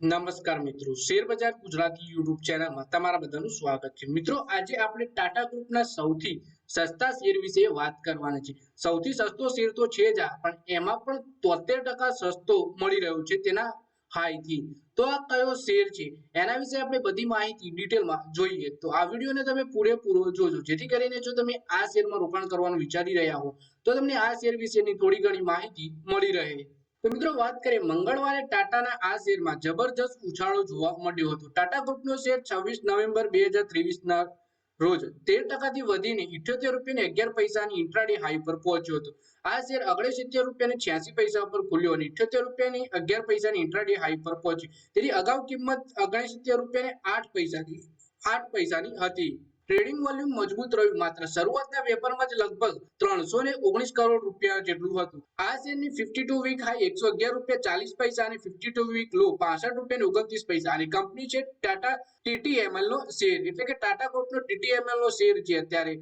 નમસ્કાર મિત્રો. શેરબજાર ગુજરાતી યુટ્યુબ ચેનલમાં તમારા બધાનું સ્વાગત છે. મિત્રો, આજે આપણે ટાટા ગ્રુપના સૌથી સસ્તા શેર વિશે વાત કરવાના છે સૌથી સસ્તો શેર તો છે જ પણ એમાં પણ તોતેર સસ્તો મળી રહ્યો છે તેના હાઈથી તો આ કયો શેર છે? એના વિશે આપણે બધી માહિતી ડિટેલમાં જોઈએ. તો આ વિડીયોને તમે પૂરેપૂરો જોજો. જેથી કરીને જો તમે આ શેરમાં રોકાણ કરવાનું વિચારી રહ્યા હો, તો તમને આ શેર વિશેની થોડી ઘણી માહિતી મળી રહે. તો મિત્રો વાત કરીએ મંગળવારે ટાટાના આ શેરમાં. જબરજસ્ત ઉછાળો જોવા મળ્યો હતો. ટાટા ગ્રુપનો શેર છવ્વીસ નવેમ્બર બે હજાર ના રોજ તેર ટકાથી વધીને ઇઠ્યોતેર રૂપિયા અગિયાર પૈસાની ઇન્ટ્રાડે હાઈ પર પહોંચ્યો હતો. આ શેર ઓગણસિત્તેર રૂપિયા છ્યાસી પૈસા પર ખુલ્યો અને ઇઠ્યોતેર રૂપિયાની અગિયાર પૈસાની ઇન્ટ્રાડે હાઈ પર પહોંચી. તેની અગાઉ કિંમત ઓગણસિત્તેર રૂપિયાને આઠ પૈસાની આઠ પૈસાની હતી. ટ્રેડિંગ વોલ્યુમ મજબૂત રહ્યું. માત્ર શરૂઆતના વેપારમાં જ લગભગ ત્રણસો ને ઓગણીસ કરોડ રૂપિયા જેટલું હતું. આ શેરની ફિફ્ટી ટુ વીક હાઈ એકસો અગિયાર રૂપિયા ચાલીસ પૈસા અને ફિફ્ટી ટુ વીક લો પાસઠ રૂપિયા ઓગણત્રીસ પૈસા. અને કંપની છે ટાટા ટીટીએમએલ નો શેર એટલે કે ટાટા ગ્રુપનો ટીટીએમએલ નો શેર છે અત્યારે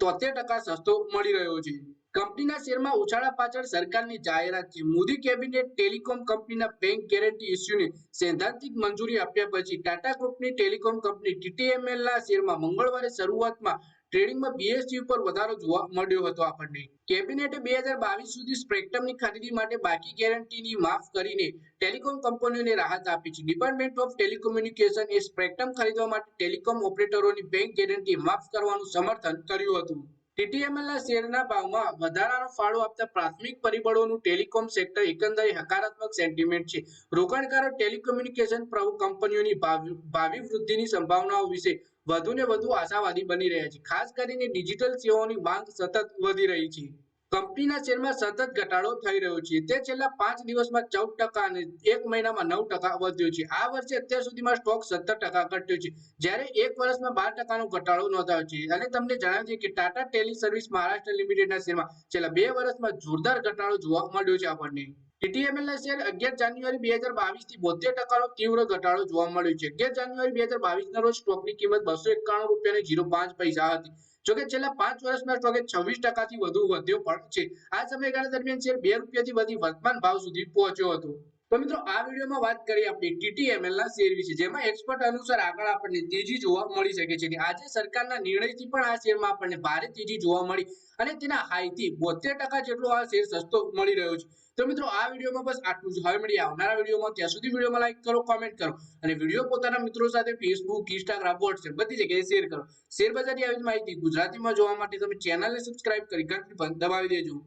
તોતેર ટકા સસ્તો મળી રહ્યો છે. કંપનીના શેરમાં ઉછાળા પાછળ સરકારની જાહેરાત છે. મોદી કેબિનેટ ટેલિકોમ કંપનીના બેંક ગેરંટી ઇસ્યુને સૈદ્ધાંતિક મંજૂરી આપ્યા પછી ટાટા ગ્રુપની ટેલિકોમ કંપની ટીટીએમએલના શેરમાં મંગળવારે શરૂઆતમાં ટ્રેડિંગમાં બીએસટી ઉપર વધારો જોવા મળ્યો હતો આપણને. કેબિનેટે બે હજાર બાવીસ સુધી સ્પેક્ટ્રમની ખરીદી માટે બાકી ગેરંટીની માફ કરીને ટેલિકોમ કંપનીઓને રાહત આપી છે. ડિપાર્ટમેન્ટ ઓફ ટેલિકોમ્યુનિકેશન એ સ્પેક્ટ્રમ ખરીદવા માટે ટેલિકોમ ઓપરેટરોની બેંક ગેરંટી માફ કરવાનું સમર્થન કર્યું હતું. TTML ના શેરના હકારાત્મક સેન્ટિમેન્ટ છે. રોકાણકારો ટેલિકોમ્યુનિકેશન કંપનીઓની ભાવિ વૃદ્ધિની સંભાવનાઓ વિશે વધુને વધુ આશાવાદી બની રહ્યા છે. ખાસ કરીને ડિજિટલ સેવાઓની માંગ સતત વધી રહી છે. કંપનીના શેરમાં સતત ઘટાડો થઈ રહ્યો છે. તે છેલ્લા પાંચ દિવસમાં ચૌદ ટકા અને એક મહિનામાં નવ ટકા વધ્યો છે. આ વર્ષે અત્યાર સુધીમાં સ્ટોક સત્તર ટકા ઘટ્યો છે. જ્યારે એક વર્ષમાં બાર ટકાનો ઘટાડો નોંધાયો છે. અને તમને જણાવ્યું છે કે ટાટા ટેલી સર્વિસ મહારાષ્ટ્ર લિમિટેડના શેરમાં છેલ્લા બે વર્ષમાં જોરદાર ઘટાડો જોવા મળ્યો છે આપણને. TTML ના શેર અગિયાર જાન્યુઆરી બે હજાર બાવીસથી બોતેર ટકાનો તીવ્ર ઘટાડો જોવા મળ્યો છે. અગિયાર જાન્યુઆરી બે હજાર બાવીસ ના રોજ સ્ટોકની કિંમત બસો એકાણું રૂપિયા જીરો પાંચ પૈસા હતી. જોકે છેલ્લા પાંચ વર્ષમાં સ્ટોકે છવ્વીસ ટકાથી વધુ વધ્યો પણ છે. આ સમયગાળા દરમિયાન શેર બે રૂપિયાથી વધી વર્તમાન ભાવ સુધી પહોંચ્યો હતો. તો મિત્રો, આ વિડીયોમાં વાત કરીએ આપણે ટીટીએમએલ ના શેર વિશે, જેમાં એક્સપર્ટ અનુસાર આગળ આપણને તેજી જોવા મળી શકે છે આજે સરકારના નિર્ણયથી પણ આ શેરમાં આપણને ભારે તેજી જોવા મળી અને તેના હાઈથી બોતેર ટકા જેટલો આ શેર સસ્તો મળી રહ્યો છે. તો મિત્રો, આ વિડીયોમાં બસ આટલું જ. હવે મળીએ આવનારા વિડીયોમાં. ત્યાં સુધી વિડીયોમાં લાઈક કરો કોમેન્ટ કરો અને વીડિયો પોતાના મિત્રો સાથે ફેસબુક ઇન્સ્ટાગ્રામ વોટ્સએપ બધી જગ્યાએ શેર કરો. શેર બજારની આવી માહિતી ગુજરાતીમાં જોવા માટે તમે ચેનલને સબસ્ક્રાઇબ કરી ઘંટી દબાવી દેજો.